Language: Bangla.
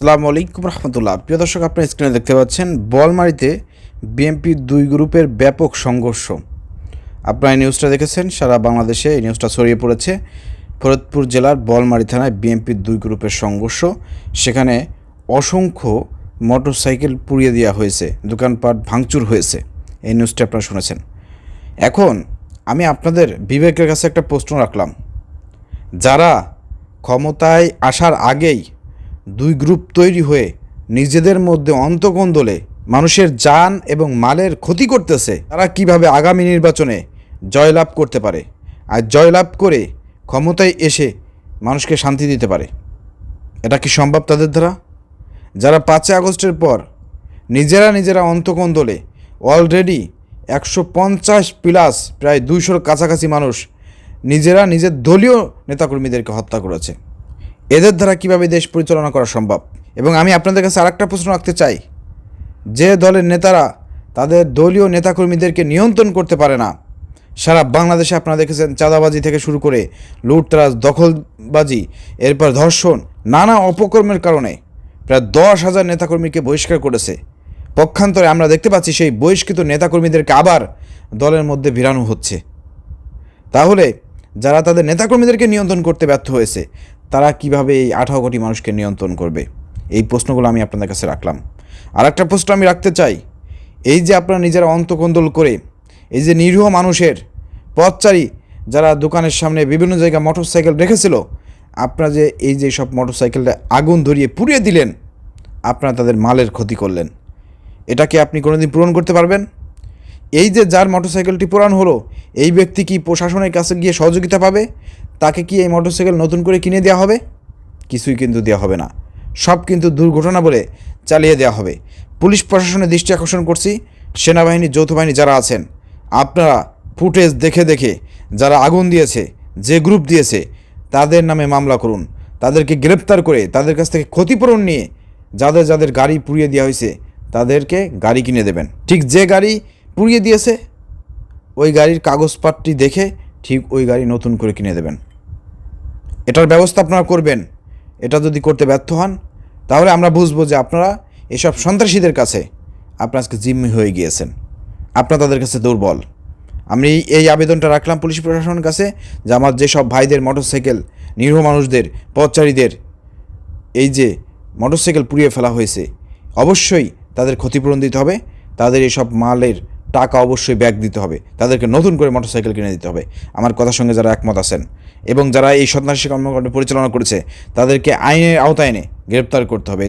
সালামু আলাইকুম রহমতুল্লাহ। প্রিয় দর্শক, আপনার স্ক্রিনে দেখতে পাচ্ছেন বলমারিতে বিএনপির দুই গ্রুপের ব্যাপক সংঘর্ষ। আপনারা এই নিউজটা দেখেছেন, সারা বাংলাদেশে এই নিউজটা ছড়িয়ে পড়েছে। ফরিদপুর জেলার বলমারি থানায় বিএনপির দুই গ্রুপের সংঘর্ষ। সেখানে অসংখ্য মোটরসাইকেল পুড়িয়ে দেওয়া হয়েছে, দোকানপাট ভাঙচুর হয়েছে। এই নিউজটা আপনারা শুনেছেন। এখন আমি আপনাদের বিবেকের কাছে একটা প্রশ্ন রাখলাম। যারা ক্ষমতায় আসার আগেই দুই গ্রুপ তৈরি হয়ে নিজেদের মধ্যে অন্তকন্দলে মানুষের যান এবং মালের ক্ষতি করতেছে, তারা কীভাবে আগামী নির্বাচনে জয়লাভ করতে পারে? আর জয়লাভ করে ক্ষমতায় এসে মানুষকে শান্তি দিতে পারে। এটা কি সম্ভব তাদের দ্বারা? যারা পাঁচই আগস্টের পর নিজেরা নিজেরা অন্তকন্দলে অলরেডি একশো পঞ্চাশ প্লাস প্রায় দুইশোর কাছাকাছি মানুষ নিজেরা নিজের দলীয় নেতাকর্মীদেরকে হত্যা করেছে। এদের দ্বারা কীভাবে দেশ পরিচালনা করা সম্ভব? এবং আমি আপনাদের কাছে আরেকটা প্রশ্ন রাখতে চাই। যে দলের নেতারা তাদের দলীয় নেতাকর্মীদেরকে নিয়ন্ত্রণ করতে পারে না, সারা বাংলাদেশে আপনারা দেখেছেন চাঁদাবাজি থেকে শুরু করে লুটতরাজ, দখলবাজি, এরপর ধর্ষণ, নানা অপকর্মের কারণে প্রায় দশ হাজার নেতাকর্মীকে বহিষ্কার করেছে। পক্ষান্তরে আমরা দেখতে পাচ্ছি সেই বহিষ্কৃত নেতাকর্মীদেরকে আবার দলের মধ্যে ভিড়ানো হচ্ছে। তাহলে যারা তাদের নেতাকর্মীদেরকে নিয়ন্ত্রণ করতে ব্যর্থ হয়েছে তারা কীভাবে এই আঠারো কোটি মানুষকে নিয়ন্ত্রণ করবে? এই প্রশ্নগুলো আমি আপনাদের কাছে রাখলাম। আর একটা প্রশ্ন আমি রাখতে চাই। এই যে আপনারা নিজেরা অন্তকন্দল করে, এই যে নিরীহ মানুষের পথচারী যারা দোকানের সামনে বিভিন্ন জায়গায় মোটরসাইকেল রেখেছিল, আপনারা যে এই যে সব মোটরসাইকেলটা আগুন ধরিয়ে পুড়িয়ে দিলেন, আপনারা তাদের মালের ক্ষতি করলেন। এটা কি আপনি কোনোদিন পূরণ করতে পারবেন? এই যে যার মোটরসাইকেলটি পোড়ানো হলো, এই ব্যক্তি কি প্রশাসনের কাছে গিয়ে সহযোগিতা পাবে? তাকে কি এই মোটরসাইকেল নতুন করে কিনে দেওয়া হবে? কিছুই কিন্তু দেওয়া হবে না। সব কিন্তু দুর্ঘটনা বলে চালিয়ে দেওয়া হবে। পুলিশ প্রশাসনের দৃষ্টি আকর্ষণ করছি। সেনাবাহিনী যৌথ বাহিনী যারা আছেন, আপনারা ফুটেজ দেখে দেখে যারা আগুন দিয়েছে, যে গ্রুপ দিয়েছে, তাদের নামে মামলা করুন। তাদেরকে গ্রেপ্তার করে তাদের কাছ থেকে ক্ষতিপূরণ নিয়ে যাদের যাদের গাড়ি পুড়িয়ে দেওয়া হয়েছে, তাদেরকে গাড়ি কিনে দেবেন। ঠিক যে গাড়ি পুড়িয়ে দিয়েছে, ওই গাড়ির কাগজপাতটি দেখে ঠিক ওই গাড়ি নতুন করে কিনে দেবেন। এটার ব্যবস্থা আপনারা করবেন। এটা যদি করতে ব্যর্থ হন, তাহলে আমরা বুঝব যে আপনারা এসব সন্ত্রাসীদের কাছে আপনার আজকে জিম্মি হয়ে গিয়েছেন। আপনারা তাদের কাছে দুর্বল। আমি এই আবেদনটা রাখলাম পুলিশ প্রশাসনের কাছে যে আমার যেসব ভাইদের মোটরসাইকেল, নিরীহ মানুষদের, পথচারীদের এই যে মোটরসাইকেল পুড়িয়ে ফেলা হয়েছে, অবশ্যই তাদের ক্ষতিপূরণ দিতে হবে। তাদের এইসব মালের টাকা অবশ্যই ব্যাগ দিতে হবে। তাদেরকে নতুন করে মোটরসাইকেল কিনে দিতে হবে। আমার কথার সঙ্গে যারা একমত আছেন এবং যারা এই সন্ত্রাসী কর্মকাণ্ড পরিচালনা করেছে, তাদেরকে আইনের আওতায় এনে গ্রেপ্তার করতে হবে।